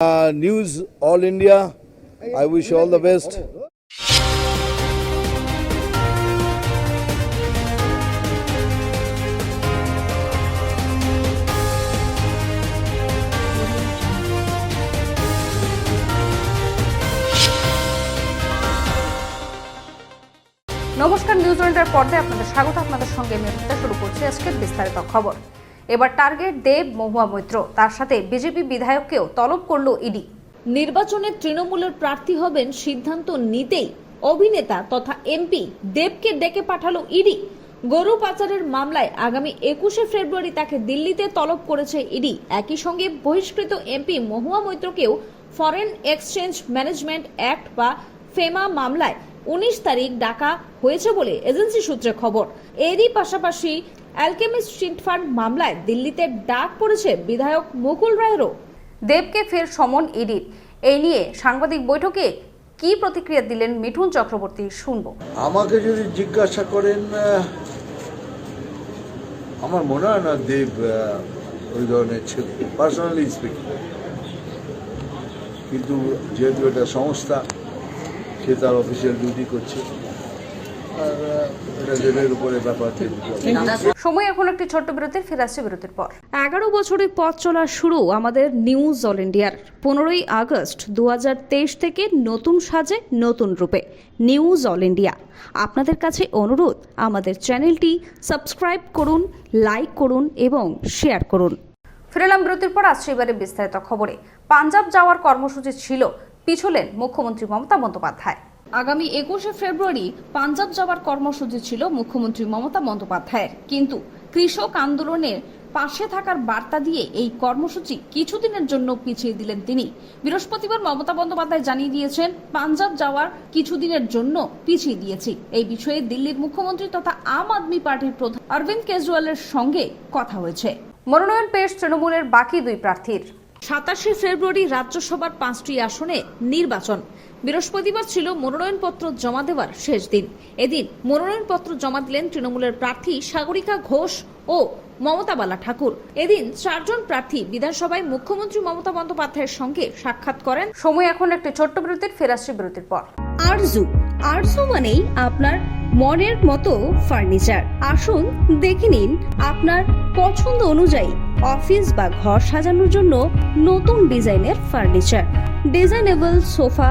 Uh, News All India, I wish all the best. নমস্কার news পর্দায় আপনাদের স্বাগত। আপনাদের সঙ্গে অর্পিতা শুরু করছি আজকের বিস্তারিত খবর। এবার টার্গেট দেব মহুয়া মৈত্র। তার সাথে বিজেপি বিধায়ককেও তলব করল ইডি। নির্বাচনে তৃণমূলের প্রার্থী হবেন সিদ্ধান্ত নিতেই অভিনেতা তথা এমপি দেবকে ডেকে পাঠালো ইডি। গরু পাচারের মামলায় আগামী একুশে ফেব্রুয়ারি তাকে দিল্লিতে তলব করেছে ইডি। একই সঙ্গে বহিষ্কৃত এমপি মহুয়া মৈত্রকেও ফরেন এক্সচেঞ্জ ম্যানেজমেন্ট অ্যাক্ট বা ফেমা মামলায় উনিশ তারিখ ডাকা হয়েছে বলে এজেন্সি সূত্রে খবর। এরই পাশাপাশি অ্যালকেমিস্ট চিটফান্ড মামলায় দিল্লিতে ডাক পড়েছে বিধায়ক মুকুল রায়েরও। দেবকে ফের সমন ইডির এই নিয়ে সাংবাদিক বৈঠকে কি প্রতিক্রিয়া দিলেন মিঠুন চক্রবর্তী শুনব। আমাকে যদি জিজ্ঞাসা করেন আমার মনে হয় না দেব ওই ধরনের ছেলে। পার্সোনালি স্পিকিং কিন্তু যেহেতু এটা সংস্থা সে তার অফিসিয়াল ডিউটি করছে আর আহ, এটা দেবের উপরে ব্যাপার সময় এখন একটি ছোট্ট বিরতির ফিরে আসছে বিরতির পর। এগারো বছরের পথ চলা শুরু আমাদের নিউজ অল ইন্ডিয়ার। পনেরোই আগস্ট দুহাজার তেইশ থেকে নতুন সাজে নতুন রূপে নিউজ অল ইন্ডিয়া। আপনাদের কাছে অনুরোধ আমাদের চ্যানেলটি সাবস্ক্রাইব করুন লাইক করুন এবং শেয়ার করুন। ফিরেলাম বিরতির পর আসছে এবারে বিস্তারিত খবরে। পাঞ্জাব যাওয়ার কর্মসূচি ছিল পিছলেন মুখ্যমন্ত্রী মমতা বন্দ্যোপাধ্যায়। আগামী একুশে ফেব্রুয়ারি পাঞ্জাব যাওয়ার কর্মসূচি ছিল মুখ্যমন্ত্রী মমতা বন্দ্যোপাধ্যায়ের। কিন্তু কৃষক আন্দোলনের পাশে থাকার বার্তা দিয়ে এই কর্মসূচি কিছুদিনের জন্য পিছিয়ে দিলেন তিনি। বৃহস্পতিবার মমতা বন্দ্যোপাধ্যায় জানিয়ে দিয়েছেন পাঞ্জাব যাওয়ার কিছুদিনের জন্য পিছিয়ে দিয়েছি। এই বিষয়ে দিল্লির মুখ্যমন্ত্রী তথা আম আদমি পার্টির প্রধান অরবিন্দ কেজরিওয়ালের সঙ্গে কথা হয়েছে। মনোনয়ন পেশ তৃণমূলের বাকি দুই প্রার্থীর। সাতাশে ফেব্রুয়ারি রাজ্যসভার পাঁচটি আসনে নির্বাচন। বৃহস্পতিবার ছিল মনোনয়নপত্র জমা দেওয়ার শেষ দিন। এদিন মনোনয়নপত্র জমা দিলেন তৃণমূলের প্রার্থী সাগরিকা ঘোষ ও মমতা বালা ঠাকুর। এদিন চারজন প্রার্থী বিধানসভায় মুখ্যমন্ত্রী মমতা বন্দ্যোপাধ্যায়ের সঙ্গে সাক্ষাৎ করেন। সময় এখন একটা ছোট্ট বিরতির ফিরে আসছে বিরতির পর। আরজু আরজু মানেই আপনার মনের মতো ফার্নিচার। আসুন দেখে নিন আপনার পছন্দ অনুযায়ী অফিস বা ঘর সাজানোর জন্য নতুন ডিজাইনের furniture. Designable sofa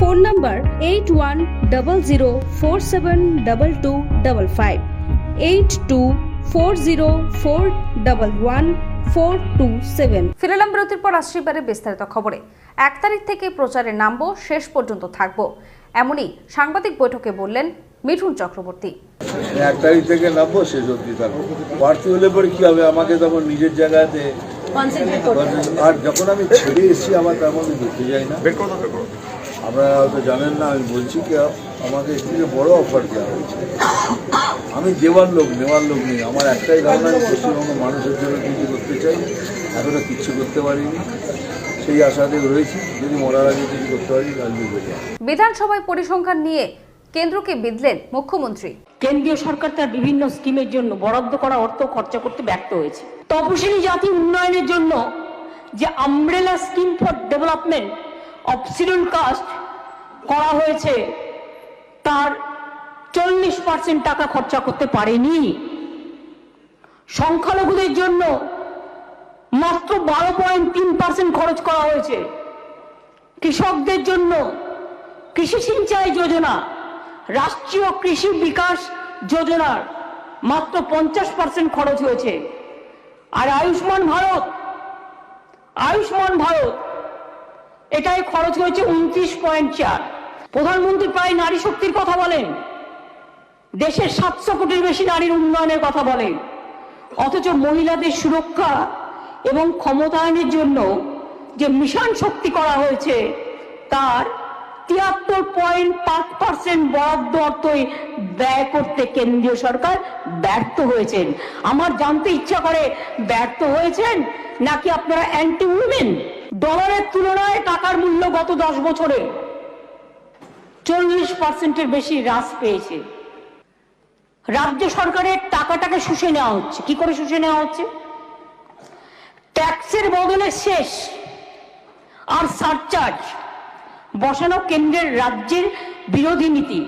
Phone number eight one double zero four seven double two double five eight two four zero four double one four two seven. ফিরেলাম বিরতির পর আসছে এবারে বিস্তারিত খবরে। এক তারিখ থেকে প্রচারে নামবো শেষ পর্যন্ত থাকব। এমনই সাংবাদিক বৈঠকে বললেন মিঠুন চক্রবর্তী। এক তারিখ থেকে নামবো শেষ অব্দি থাকব। প্রার্থী হলে পরে কি হবে? আমাকে তখন নিজের জায়গাতে আর যখন আমি ছেড়ে এসেছি আমার তার মধ্যে ঢুকতে যাই না আপনারা হয়তো জানেন না আমি বলছি কি আমাকে থেকে বড় অফার দেওয়া হয়েছে। আমি দেওয়ার লোক নেওয়ার লোক নেই। আমার একটাই ধারণা আমি পশ্চিমবঙ্গ মানুষের জন্য কিছু করতে চাই এখনও কিচ্ছু করতে পারিনি। সেই আশাতে রয়েছি যদি মরার আগে কিছু করতে পারি রাজনীতি করে বিধানসভায় পরিসংখ্যান নিয়ে কেন্দ্রকে বিদলেন মুখ্যমন্ত্রী। কেন্দ্রীয় সরকার তার বিভিন্ন স্কিমের জন্য বরাদ্দ করা অর্থ খরচা করতে ব্যর্থ হয়েছে। তপশিলি জাতি উন্নয়নের জন্য যে umbrella scheme for development of schedule caste করা হয়েছে, তার চল্লিশ পার্সেন্ট টাকা খরচা করতে পারেনি। সংখ্যালঘুদের জন্য মাত্র বারো পয়েন্ট তিন পার্সেন্ট খরচ করা হয়েছে। কৃষকদের জন্য কৃষি সিঞ্চাই যোজনা, রাষ্ট্রীয় কৃষি বিকাশ যোজনার মাত্র পঞ্চাশ পার্সেন্ট খরচ হয়েছে। আর আয়ুষ্মান ভারত আয়ুষ্মান ভারত এটাই খরচ হয়েছে উনত্রিশ পয়েন্ট চার। প্রধানমন্ত্রী প্রায় নারী শক্তির কথা বলেন। দেশের সাতশো কোটির বেশি নারীর উন্নয়নের কথা বলেন। অথচ মহিলাদের সুরক্ষা এবং ক্ষমতায়নের জন্য যে মিশন শক্তি করা হয়েছে, তার তিয়াত্তর পয়েন্ট পাঁচ পার্সেন্ট বরাদ্দ অর্থই ব্যয় করতে কেন্দ্রীয় সরকার ব্যর্থ হয়েছেন। আমার জানতে ইচ্ছা করে ব্যর্থ হয়েছেন? নাকি আপনারা অ্যান্টি উইমেন ডলারের তুলনায় টাকার মূল্য গত দশ বছরে চল্লিশ পার্সেন্টের বেশি হ্রাস পেয়েছে। রাজ্য সরকারের টাকাটাকে শুষে নেওয়া হচ্ছে। কি করে শুষে নেওয়া হচ্ছে? ট্যাক্সের বদলে শেষ আর সারচার্জ বসানো কেন্দ্রের রাজ্যের বিরোধী নীতি।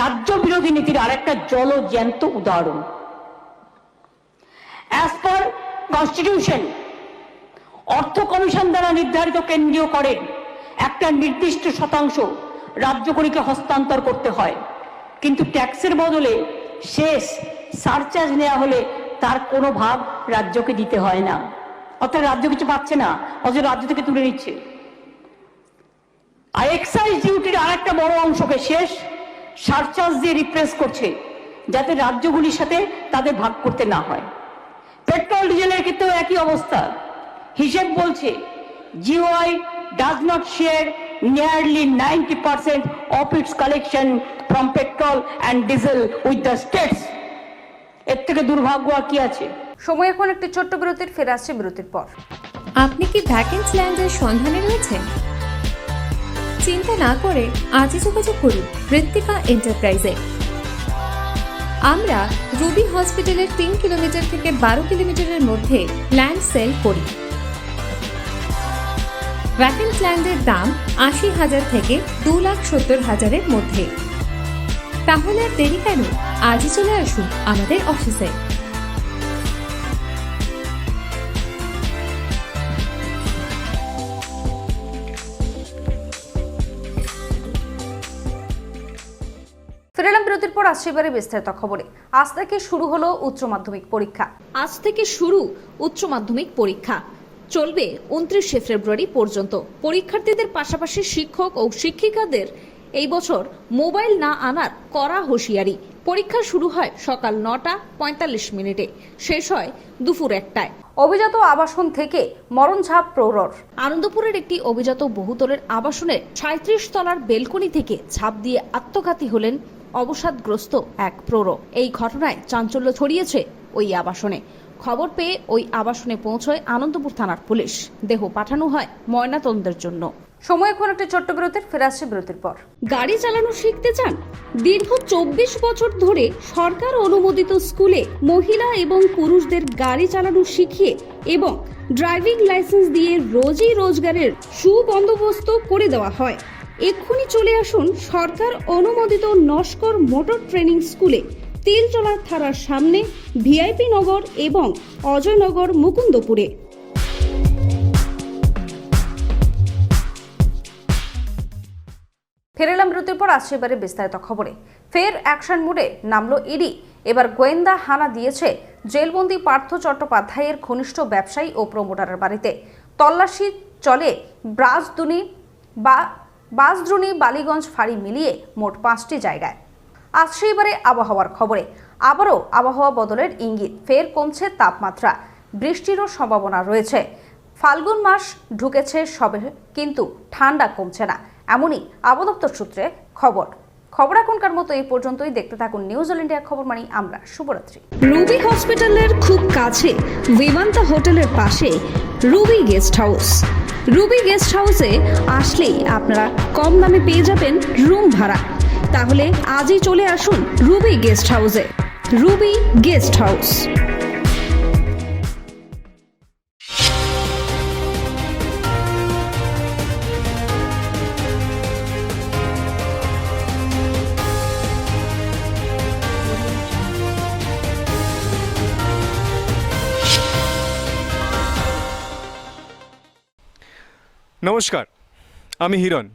রাজ্য বিরোধী নীতির আরেকটা জলজ্যান্ত উদাহরণ। অ্যাজ পার কনস্টিটিউশন অর্থ কমিশন দ্বারা নির্ধারিত কেন্দ্রীয় করের একটা নির্দিষ্ট শতাংশ রাজ্যগুলিকে হস্তান্তর করতে হয়। কিন্তু ট্যাক্সের বদলে শেষ সারচার্জ নেওয়া হলে তার কোনো ভাগ রাজ্যকে দিতে হয় না। অর্থাৎ রাজ্য কিছু পাচ্ছে না, অথচ রাজ্য থেকে তুলে নিচ্ছে। আর এক্সাইজ ডিউটির আরেকটা বড় অংশকে শেষ সারচার্জ দিয়ে রিপ্লেস করছে, যাতে রাজ্যগুলির সাথে তাদের ভাগ করতে না হয়। পেট্রোল, ডিজেলের ক্ষেত্রেও একই অবস্থা। হিসেব বলছে GOI does not share nearly ninety percent of its collection from petrol and diesel with the states এর থেকে দুর্ভাগ্য আর কি আছে? সময় এখন একটি ছোট্ট বিরতির ফিরে আসছে বিরতির পর। আপনি কি ভ্যাকেন্স ল্যান্ডের সন্ধানে রয়েছেন? চিন্তা না করে আজই যোগাযোগ করুন ঋত্বিকা এন্টারপ্রাইজে। আমরা রুবি হসপিটালের তিন কিলোমিটার থেকে বারো কিলোমিটারের মধ্যে ল্যান্ড সেল করি। ভ্যাকেন্স ল্যান্ডের দাম আশি হাজার থেকে দু লাখ সত্তর হাজারের মধ্যে। তাহলে আর দেরি কেন? আজই চলে আসুন আমাদের অফিসে ফিরে এলাম বিরতির পর আসছে এবারে বিস্তারিত খবরে। আজ থেকে শুরু হলো উচ্চ মাধ্যমিক পরীক্ষা। আজ থেকে শুরু উচ্চ মাধ্যমিক পরীক্ষা। চলবে উনত্রিশে ফেব্রুয়ারি পর্যন্ত। পরীক্ষার্থীদের পাশাপাশি শিক্ষক ও শিক্ষিকাদের এই বছর মোবাইল না আনার কড়া হুঁশিয়ারি। পরীক্ষা শুরু হয় সকাল নটা পঁয়তাল্লিশ মিনিটে শেষ হয় দুপুর একটায়। অভিজাত আবাসন থেকে মরণঝাপ প্রৌঢ়র আনন্দপুরের একটি অভিজাত বহুতলের আবাসনের সাঁত্রিশ তলার বেলকনি থেকে ঝাঁপ দিয়ে আত্মঘাতী হলেন অবসাদগ্রস্ত এক প্রৌঢ় এই ঘটনায় চাঞ্চল্য ছড়িয়েছে ওই আবাসনে। খবর পেয়ে ওই আবাসনে পৌঁছয় আনন্দপুর থানার পুলিশ। দেহ পাঠানো হয় ময়নাতদন্তের জন্য। সময় এখন একটি ছোট্ট বিরতির ফিরে আসছে বিরতির পর। গাড়ি চালানো শিখতে চান? দীর্ঘ চব্বিশ বছর ধরে সরকার অনুমোদিত স্কুলে মহিলা এবং পুরুষদের গাড়ি চালানো শিখিয়ে এবং ড্রাইভিং লাইসেন্স দিয়ে রোজই রোজগারের সুবন্দোবস্ত করে দেওয়া হয়। এক্ষুনি চলে আসুন সরকার অনুমোদিত নস্কর মোটর ট্রেনিং স্কুলে। তিলচলার থানার সামনে ভিআইপি নগর এবং অজয়নগর মুকুন্দপুরে। ফিরে এলাম বিরতির পর আসছে এবারে বিস্তারিত খবরে। ফের অ্যাকশন মোডে নামলো ইডি। এবার গোয়েন্দা হানা দিয়েছে জেলবন্দি পার্থ চট্টোপাধ্যায়ের ঘনিষ্ঠ ব্যবসায়ী ও প্রমোটারের বাড়িতে। তল্লাশি চলে ব্রাজদুনি বা বাসদ্রুনি বালিগঞ্জ ফাঁড়ি মিলিয়ে মোট পাঁচটি জায়গায়। আসছে এবারে আবহাওয়ার খবরে। আবারও আবহাওয়া বদলের ইঙ্গিত, ফের কমছে তাপমাত্রা। বৃষ্টিরও সম্ভাবনা রয়েছে। ফাল্গুন মাস ঢুকেছে সবে, কিন্তু ঠান্ডা কমছে না। এমনই আবদপ্তর সূত্রে খবর। খবর এখনকার মতো এই পর্যন্তই। দেখতে থাকুন নিউজ অল ইন্ডিয়া খবর মানি আমরা, শুভরাত্রি। রুবি হসপিটালের খুব কাছে, বিমান্তা হোটেলের পাশে Ruby guest house. Ruby guest হাউসে আসলেই আপনারা কম দামে পেয়ে যাবেন রুম ভাড়া। তাহলে আজই চলে আসুন রুবি গেস্ট হাউসে। Ruby guest house. নমস্কার আমি হিরণ।